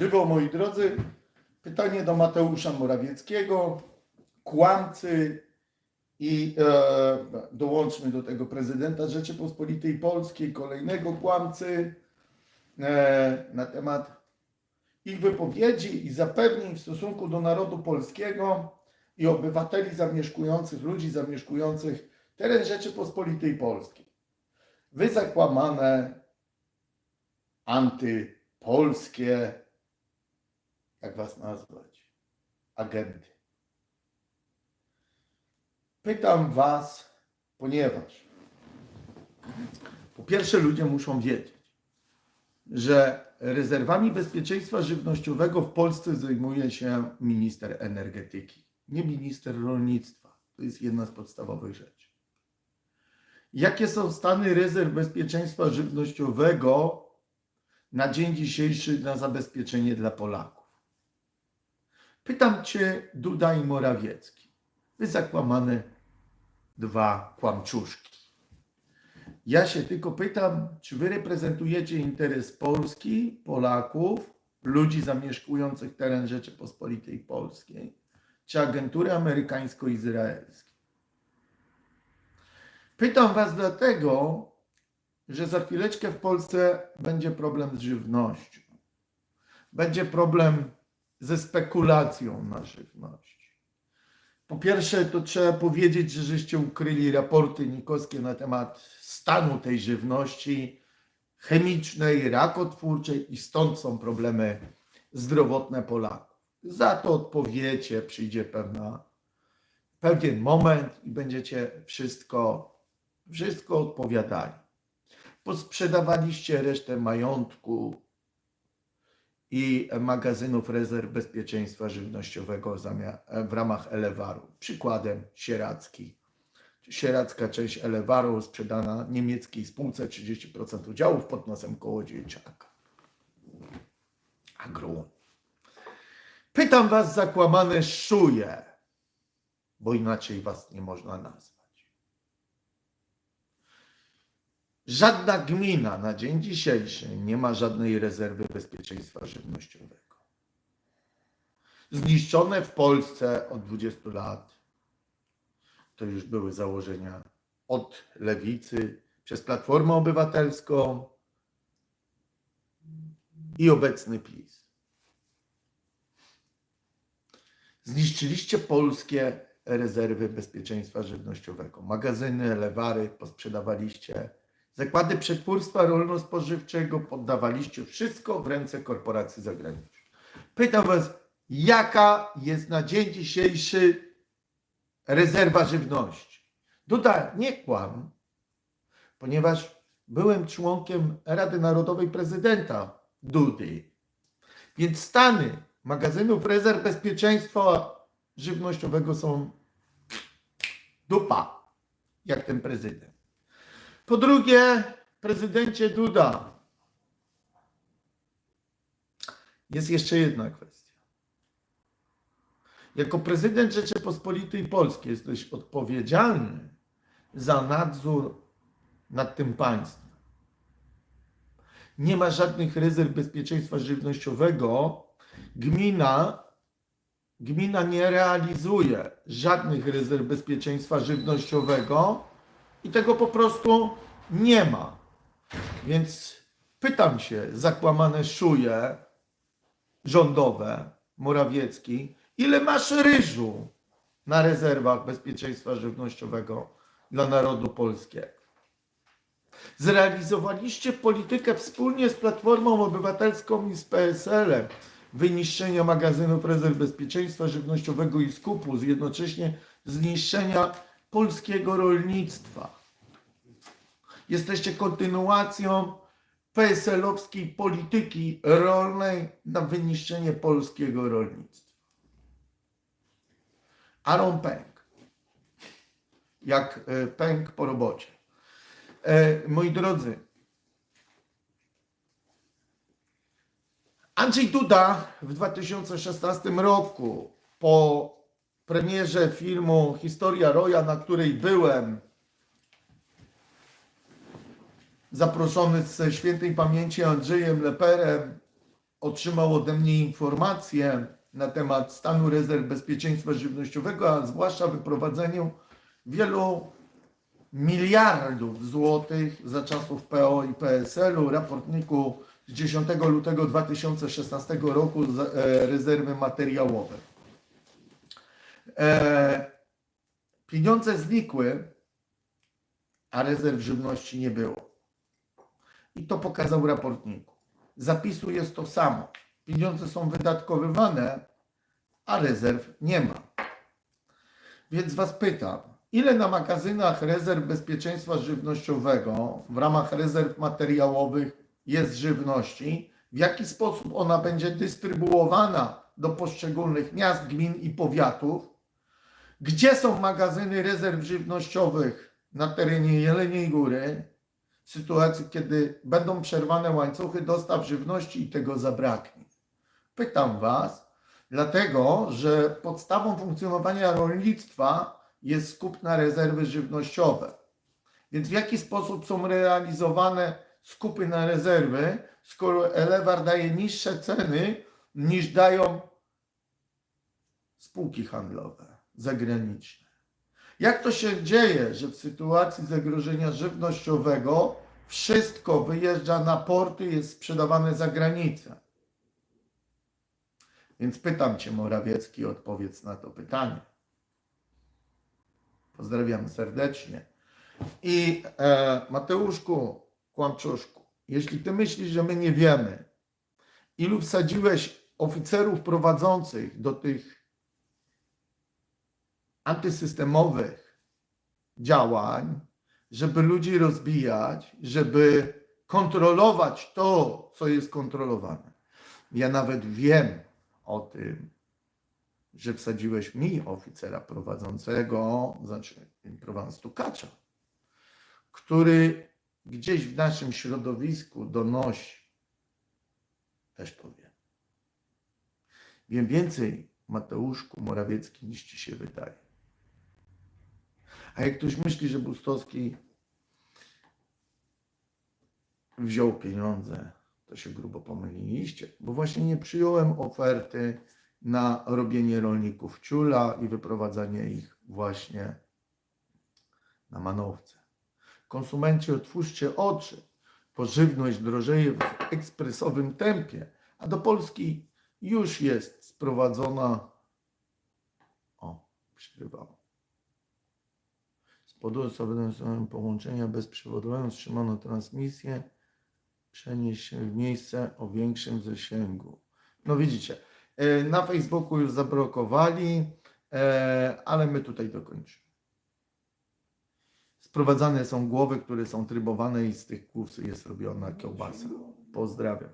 Żywo, moi drodzy, pytanie do Mateusza Morawieckiego, kłamcy i e, dołączmy do tego prezydenta Rzeczypospolitej Polskiej, kolejnego kłamcy e, na temat ich wypowiedzi i zapewnień w stosunku do narodu polskiego i obywateli zamieszkujących, ludzi zamieszkujących teren Rzeczypospolitej Polskiej. Wy zakłamane, antypolskie, jak was nazwać, agenty. Pytam was, ponieważ po pierwsze ludzie muszą wiedzieć, że rezerwami bezpieczeństwa żywnościowego w Polsce zajmuje się minister energetyki, nie minister rolnictwa. To jest jedna z podstawowych rzeczy. Jakie są stany rezerw bezpieczeństwa żywnościowego na dzień dzisiejszy na zabezpieczenie dla Polaków? Pytam Cię, Duda i Morawiecki. Wy zakłamane dwa kłamczuszki. Ja się tylko pytam, czy wy reprezentujecie interes Polski, Polaków, ludzi zamieszkujących teren Rzeczypospolitej Polskiej, czy agentury amerykańsko-izraelskiej? Pytam was dlatego, że za chwileczkę w Polsce będzie problem z żywnością. Będzie problem ze spekulacją na żywność. Po pierwsze, to trzeba powiedzieć, że żeście ukryli raporty nikoskie na temat stanu tej żywności chemicznej, rakotwórczej i stąd są problemy zdrowotne Polaków. Za to odpowiecie, przyjdzie pewna, pewien moment i będziecie wszystko, wszystko odpowiadali. Posprzedawaliście resztę majątku i magazynów rezerw bezpieczeństwa żywnościowego w ramach Elewaru. Przykładem Sieracki. Sieracka część Elewaru sprzedana niemieckiej spółce 30% udziałów pod nosem Kołodziejczaka. Agru. Pytam was zakłamane szuje, bo inaczej was nie można nazwać. Żadna gmina na dzień dzisiejszy nie ma żadnej rezerwy bezpieczeństwa żywnościowego. Zniszczone w Polsce od 20 lat, to już były założenia od lewicy, przez Platformę Obywatelską i obecny PiS. Zniszczyliście polskie rezerwy bezpieczeństwa żywnościowego. Magazyny, lewary posprzedawaliście. Zakłady przetwórstwa rolno-spożywczego poddawaliście wszystko w ręce korporacji zagranicznych. Pytam Was, jaka jest na dzień dzisiejszy rezerwa żywności? Duda, nie kłam, ponieważ byłem członkiem Rady Narodowej Prezydenta Dudy. Więc stany magazynów rezerw bezpieczeństwa żywnościowego są dupa, jak ten prezydent. Po drugie, prezydencie Duda, jest jeszcze jedna kwestia. Jako prezydent Rzeczypospolitej Polskiej jesteś odpowiedzialny za nadzór nad tym państwem. Nie ma żadnych rezerw bezpieczeństwa żywnościowego. Gmina, gmina nie realizuje żadnych rezerw bezpieczeństwa żywnościowego i tego po prostu nie ma. Więc pytam się, zakłamane szuje rządowe, Morawiecki, ile masz ryżu na rezerwach bezpieczeństwa żywnościowego dla narodu polskiego? Zrealizowaliście politykę wspólnie z Platformą Obywatelską i z PSL-em wyniszczenia magazynów rezerw bezpieczeństwa żywnościowego i skupu, jednocześnie zniszczenia polskiego rolnictwa. Jesteście kontynuacją PSL-owskiej polityki rolnej na wyniszczenie polskiego rolnictwa. Aaron pęk. Jak e, pęk po robocie. E, moi drodzy, Andrzej Duda w 2016 roku po premierze filmu Historia Roja, na której byłem zaproszony ze świętej pamięci Andrzejem Leperem, otrzymał ode mnie informacje na temat stanu rezerw bezpieczeństwa żywnościowego, a zwłaszcza wyprowadzeniu wielu miliardów złotych za czasów PO i PSL-u, raportniku z 10 lutego 2016 roku z e, rezerwy materiałowe. E, pieniądze znikły, a rezerw żywności nie było. I to pokazał raportniku. Zapisu jest to samo. Pieniądze są wydatkowywane, a rezerw nie ma. Więc Was pytam, ile na magazynach rezerw bezpieczeństwa żywnościowego w ramach rezerw materiałowych jest żywności? W jaki sposób ona będzie dystrybuowana do poszczególnych miast, gmin i powiatów? Gdzie są magazyny rezerw żywnościowych na terenie Jeleniej Góry? W sytuacji, kiedy będą przerwane łańcuchy dostaw żywności i tego zabraknie. Pytam Was, dlatego że podstawą funkcjonowania rolnictwa jest skup na rezerwy żywnościowe. Więc w jaki sposób są realizowane skupy na rezerwy, skoro Elewar daje niższe ceny niż dają spółki handlowe zagraniczne? Jak to się dzieje, że w sytuacji zagrożenia żywnościowego wszystko wyjeżdża na porty i jest sprzedawane za granicę? Więc pytam Cię, Morawiecki, odpowiedz na to pytanie. Pozdrawiam serdecznie. I e, Mateuszku, Kłamczuszku, jeśli Ty myślisz, że my nie wiemy, ilu wsadziłeś oficerów prowadzących do tych antysystemowych działań, żeby ludzi rozbijać, żeby kontrolować to, co jest kontrolowane. Ja nawet wiem o tym, że wsadziłeś mi oficera prowadzącego, znaczy prowadząc stukacza, który gdzieś w naszym środowisku donosi. Też to wiem. Wiem więcej, Mateuszku Morawiecki, niż ci się wydaje. A jak ktoś myśli, że Bustowski wziął pieniądze, to się grubo pomyliliście, bo właśnie nie przyjąłem oferty na robienie rolników ciula i wyprowadzanie ich właśnie na manowce. Konsumenci, otwórzcie oczy, bo żywność drożeje w ekspresowym tempie, a do Polski już jest sprowadzona. O, przerwało. Powodu sobie połączenia bezprzewodowego wstrzymano transmisję. Przenieść się w miejsce o większym zasięgu. No widzicie, e, na Facebooku już zablokowali, e, ale my tutaj dokończymy. Sprowadzane są głowy, które są trybowane i z tych głów jest robiona kiełbasa. Pozdrawiam.